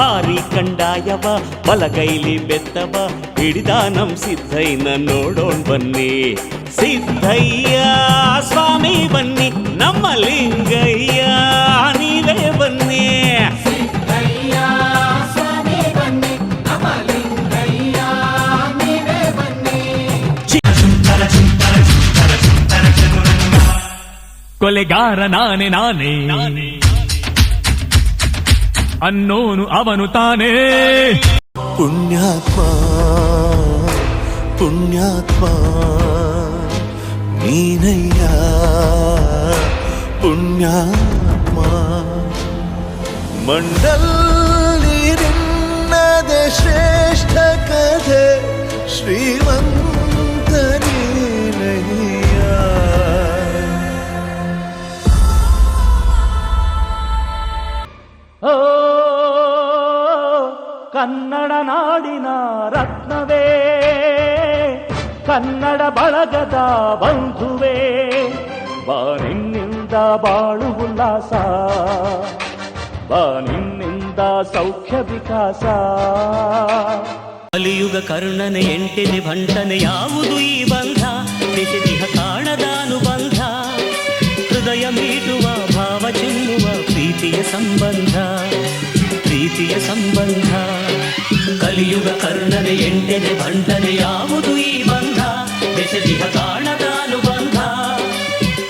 ಭಾರಿ ಕಂಡಾಯವ ಬಲಗೈಲಿ ಬೆತ್ತವ ಹಿಡಿದ ನಮ್ ಸಿದ್ಧಯ್ಯನ ನೋಡೋಣ್ ಬನ್ನಿ ಸಿದ್ಧಯ್ಯ ಸ್ವಾಮಿ ಬನ್ನಿ ನಮ್ಮ ಲಿಂಗಯ್ಯ ನೀವೇ ಬನ್ನಿ ಕೊಲೆಗಾರ ನಾನೇ ನಾನೇ ಅನ್ನೋನು ಅವನು ತಾನೇ. ಪುಣ್ಯಾತ್ಮ ಪುಣ್ಯಾತ್ಮ ನೀನಯ್ಯ. ಪುಣ್ಯಾತ್ಮ ಮಂಡಲ್ಲಿ ನಿನ್ನದೆ ಶ್ರೇಷ್ಠ ಕಥೆ ಶ್ರೀಮಂತ ರತ್ನವೇ, ಕನ್ನಡ ಬಳಗದ ಬಂಧುವೇ, ಬಾನಿನ್ನಿಂದ ಬಾಳು ಉಲ್ಲಾಸ, ಬಾನಿನ್ನಿಂದ ಸೌಖ್ಯ ವಿಕಾಸ. ಕಲಿಯುಗ ಕರ್ಣನೆ, ಎಂಟಿನಿ ಭಂಟನೆ, ಯಾವುದು ಈ ಬಂಧ? ದೇಶ ಕಾಣದ ಅನುಬಂಧ, ಹೃದಯ ಮೀಟುವ, ಭಾವ ಚಿಮ್ಮುವ ಪ್ರೀತಿಯ ಸಂಬಂಧ ಪ್ರೀತಿಯ ಸಂಬಂಧ. ಕಲಿಯುಗ ಕರ್ಣನೆ ಎಂಟನೆ ಬಂಟನೆ ಯಾವುದು ಈ ಬಂಧ? ಬೆಸೆದಿಹ ಕಾಣದ ಅನುಬಂಧ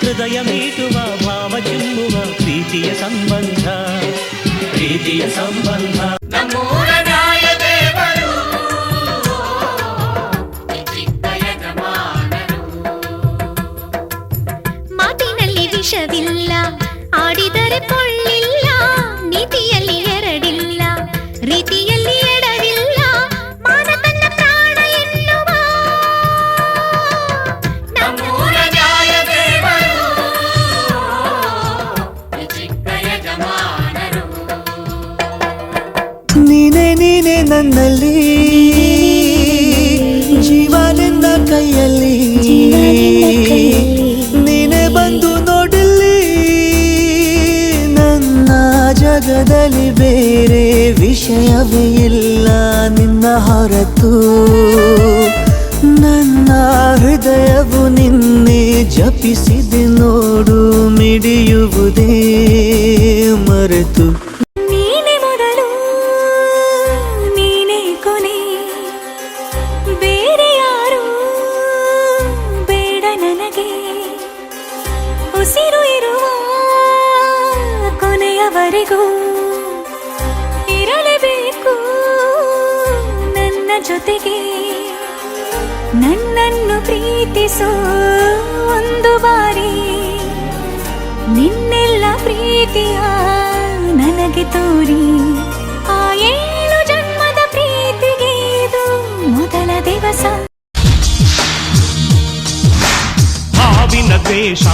ಹೃದಯ ಮೀಟುವ ಭಾವ ಚಿಮ್ಮುವ ಪ್ರೀತಿಯ ಸಂಬಂಧ. ಪ್ರೀತಿಯ ಸಂಬಂಧ. ಮಾತಿನಲ್ಲಿ ವಿಷವಿಲ್ಲ ಆಡಿದರೆ ಕೊಳ್ಳಿಲ್ಲ ನೀತಿಯಲ್ಲಿ ವಿಷಯವೇ ಇಲ್ಲ ನಿನ್ನ ಹೊರತು. ನನ್ನ ಹೃದಯವು ನಿನ್ನೆ ಜಪಿಸಿದೆ ನೋಡು, ಮಿಡಿಯುವುದೇ ಮರೆತು. ಬೇಡ ಉಸಿರು ಇರುವ ಕೊನೆಯವರೆಗೂ. ಜೊತೆಗೆ ನನ್ನನ್ನು ಪ್ರೀತಿಸೋ ಒಂದು ಬಾರಿ ನಿನ್ನೆಲ್ಲ ಪ್ರೀತಿಯ ನನಗೆ ತೋರಿ, ಆ ಏಳು ಜನ್ಮದ ಪ್ರೀತಿಗೆ ಇದು ಮೊದಲ ದಿವಸ. ಹಾವಿನ ದ್ವೇಷ,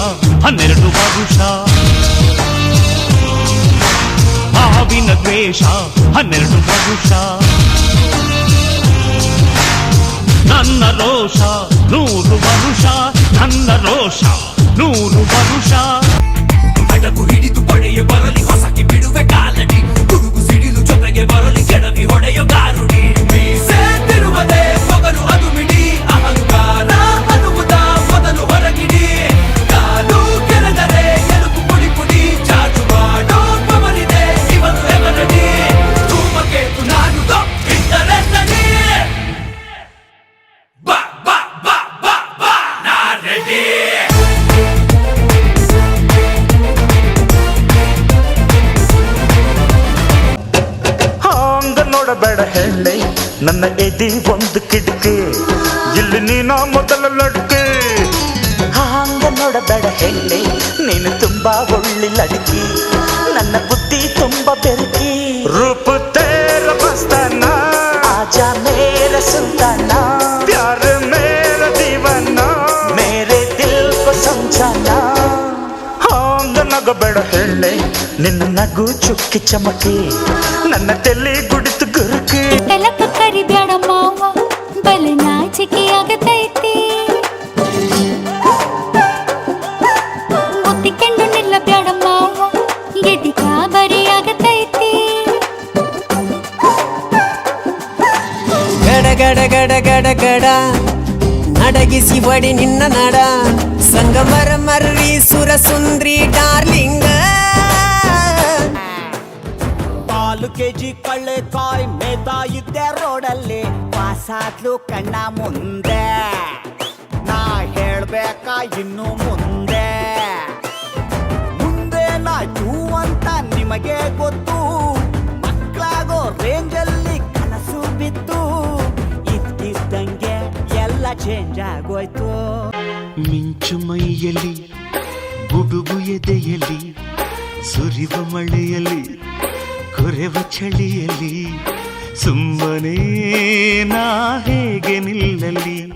ಹನ್ನೆರಡು ವರುಷ. ಹಾವಿನ ದ್ವೇಷ, ಹನ್ನೆರಡು ವರುಷ. ನನ್ನ ರೋಷ ನೂರು ವರುಷ ನನ್ನ ರೋಷ ನೂರು ವರುಷ ಹಡಗು ಹಿಡಿದು ಪಡೆಯ ಬರಲಿ ಹೊಸಕಿ ಬಿಡುವೆ ಕಾಲಡಿ ಗುಡುಗು ಸಿಡಿಲು ಜೊತೆಗೆ ಬರಲಿ ನೋಡಬೇಡ ಹೇಳಿ ನನ್ನ ಎದಿ ಒಂದು ಕಿಟಕಿ. ಇಲ್ಲಿ ನೀನ ಮೊದಲ ಲಡ್ಕೆ. ಹಾಂಗ ನೋಡಬೇಡ ಹೇಳಿ ನೀನು ತುಂಬಾ ಒಳ್ಳೆ ಲಡ್ಕಿ. ನನ್ನ ಬುದ್ಧಿ ತುಂಬಾ ಬೆರಕಿ. ರೂಪ ತೇರ ಮಸ್ತಾನ ಆಜಾ ಮೇರ ಸುಲ್ತಾನ. ಪ್ಯಾರ ಮೇರ ದೀವನ. ಮೇರೆ ದಿಲ್ ಕೋ ಸಮझाना ಹಾಂಗ ನಗಬೇಡ ಹೇಳಿ ನಿನ್ನ ನಗು ಚುಕ್ಕಿ ಚಮಕಿ. ನನ್ನ ತಲೆ ಗುಡಿತು ಗುರುಕಿ ತಲಕ ಕರಿಬ್ಯಾಡ ಮಾವ ಬಲ ನಾಚಿಕೆ ಆಗತೈತಿ ಒತ್ತಿಕೊಂಡು ನಿಲ್ಲ ಬ್ಯಾಡ ಮಾವ ಎದಿ ಕಾಬರಿ ಆಗತೈತಿ ಗಡ ಗಡ ಗಡ ಗಡ ಗಡ ನಡಗಿಸಿ ಬಡಿ ನಿನ್ನ ನಡ ಸಂಗಮರ ಮರ್ರಿ ಸುರ ಸುಂದ್ರಿ ಡಾರ್ಲಿಂಗ ಕಾಲು ಕೆಜಿ ಕಳ್ಳೆಕಾಯಿ ಮೇತಾ ಇದ್ದೆ ರೋಡಲ್ಲಿ. ಪಾಸಾದ್ಲು ಕಣ್ಣ ಮುಂದೆ. ನಾ ಹೇಳ್ಬೇಕಾ ಇನ್ನು ಮುಂದೆ? ಮುಂದೆ ನಾ ಮುಂದೇನಾಯ್ತು ಅಂತ ನಿಮಗೆ ಗೊತ್ತು. ಮಕ್ಕಳಾಗೋ ರೇಂಜಲ್ಲಿ ಕನಸು ಬಿತ್ತು. ಇದ್ದಿದ್ದಂಗೆ ಎಲ್ಲ ಚೇಂಜ್ ಆಗೋಯ್ತು. ಮಿಂಚು ಮೈಯಲ್ಲಿ, ಗುಡುಗು ಎದೆಯಲ್ಲಿ, ಸುರಿವ ಮಳೆಯಲ್ಲಿ ಕೊರೆವ ಚಳಿಯಲ್ಲಿ ಸುಮ್ಮನೆ ನಾ ಹೇಗೆ ನಿಲ್ಲಲಿ?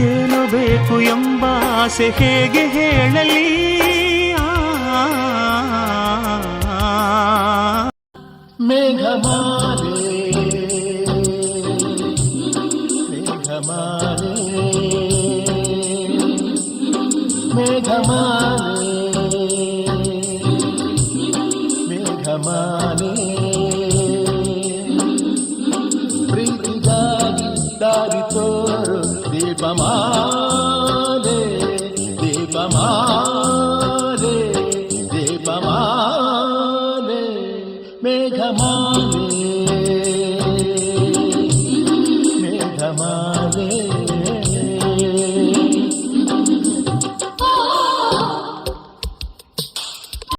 ಏನು ಬೇಕು ಎಂಬ ಆಸೆ ಹೇಗೆ ಹೇಳಲಿ? ಆ ಪ್ರೀತಿಗಾಗಿ ದಾರಿ ತೋರು ದೀಪಮಾಲೆ ದೀಪಮಾಲೆ ದೀಪಮಾಲೆ ಮೇಘಮಾಲೆ